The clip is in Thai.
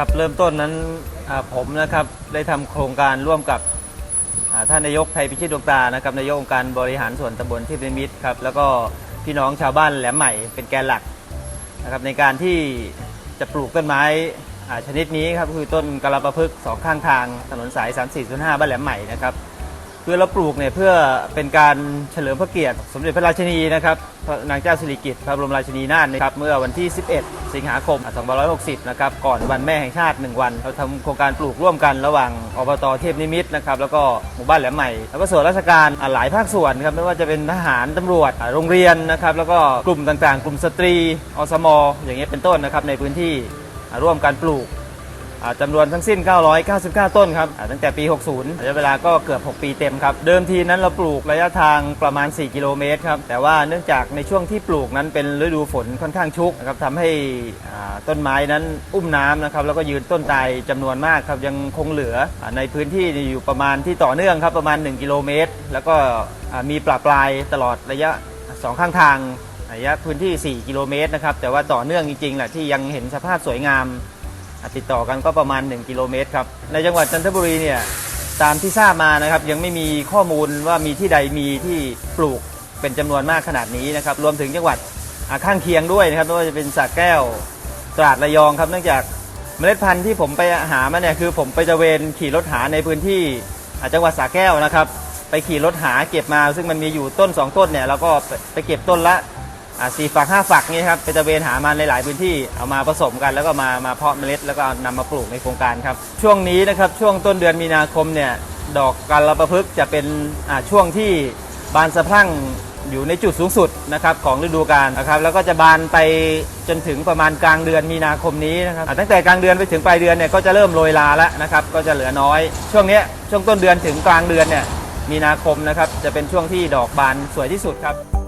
กับเริ่มต้นนั้นผมนะครับได้ทำโครงการร่วมกับท่านนายกไทยพิชิตดวงตานะครับนายกองค์การบริหารส่วนตำบลที่เป็นมิตรครับแล้วก็พี่น้องชาวบ้านแหลมใหม่เป็นแกนหลักนะครับในการที่จะปลูกต้นไม้ชนิดนี้ครับคือต้นกระลาปะพึกษ์สองข้างทางถนนสาย 3405 บ้านแหลมใหม่นะครับ คือเราปลูกเนี่ยเพื่อเป็นการเฉลิมพระเกียรติ สมเด็จพระราชินีนะครับนางเจ้าสิริกิติ์พระบรมราชินีนาถนะครับเมื่อวันที่ 11 สิงหาคม 2560 นะครับก่อนวันแม่แห่งชาติ 1 วัน เราทำโครงการปลูกร่วมกันระหว่างอบตเทพนิมิตรนะครับแล้วก็หมู่บ้านแหลมใหม่ แล้วก็ส่วนราชการหลายภาคส่วนครับไม่ว่าจะเป็นทหารตำรวจโรงเรียนนะครับแล้วก็กลุ่มต่างๆ กลุ่มสตรีอสมอย่างเงี้ยเป็นต้นนะครับในพื้นที่ร่วมกันปลูก จำนวนทั้งสิ้น 999 ต้นครับตั้งแต่ปี 60ระยะเวลาก็เกือบ 6 ปีเต็มครับ เดิมทีนั้นเราปลูกระยะทางประมาณ 4 กิโลเมตรครับ แต่ว่าเนื่องจากในช่วงที่ปลูกนั้นเป็นฤดูฝนค่อนข้างชุกนะครับทำให้ต้นไม้นั้นอุ้มน้ำนะครับ แล้วก็ยืนต้นตายจำนวนมากครับ ยังคงเหลือในพื้นที่อยู่ประมาณที่ต่อเนื่องครับประมาณ 1 กิโลเมตร แล้วก็มีปลาปลายตลอดระยะสองข้างทางระยะพื้นที่ 4 กิโลเมตรนะครับ แต่ว่าต่อเนื่องจริงๆแหละที่ยังเห็นสภาพสวยงาม ติดต่อกันก็ประมาณ 1 กิโลเมตรครับ ในจังหวัดจันทบุรีเนี่ยตามที่ทราบมานะครับยังไม่มีข้อมูลว่ามีที่ใดมีที่ปลูกเป็นจำนวนมากขนาดนี้นะครับรวมถึงจังหวัดข้างเคียงด้วยนะครับไม่ว่าจะเป็นสระแก้วตราดระยองครับ เนื่องจากเมล็ดพันธุ์ที่ผมไปหามาเนี่ยคือผมไปตระเวนขี่รถหาในพื้นที่จังหวัดสระแก้วนะครับ ไปขี่รถหาเก็บมา ซึ่งมันมีอยู่ต้น 2 ต้นเนี่ยเราก็ไปเก็บต้นละ สี่ฝักห้าฝักนี่ครับไปตะเวนหามาในหลายพื้นที่เอามาผสมกันแล้วก็มามาเพาะเมล็ดแล้วก็นำมาปลูกในโครงการครับช่วงนี้นะครับช่วงต้นเดือนมีนาคมเนี่ยดอกกาลประพฤกษ์จะเป็นช่วงที่บานสะพรั่งอยู่ในจุดสูงสุดนะครับของฤดูกาลนะครับแล้วก็จะบานไปจนถึงประมาณกลางเดือนมีนาคมนี้นะครับตั้งแต่กลางเดือนไปถึงปลายเดือนเนี่ยก็จะเริ่มโรยลาแล้วนะครับก็จะเหลือน้อย ช่วงนี้ช่วงต้นเดือนถึงกลางเดือนเนี่ยมีนาคมนะครับจะเป็นช่วงที่ดอกบานสวยที่สุดครับ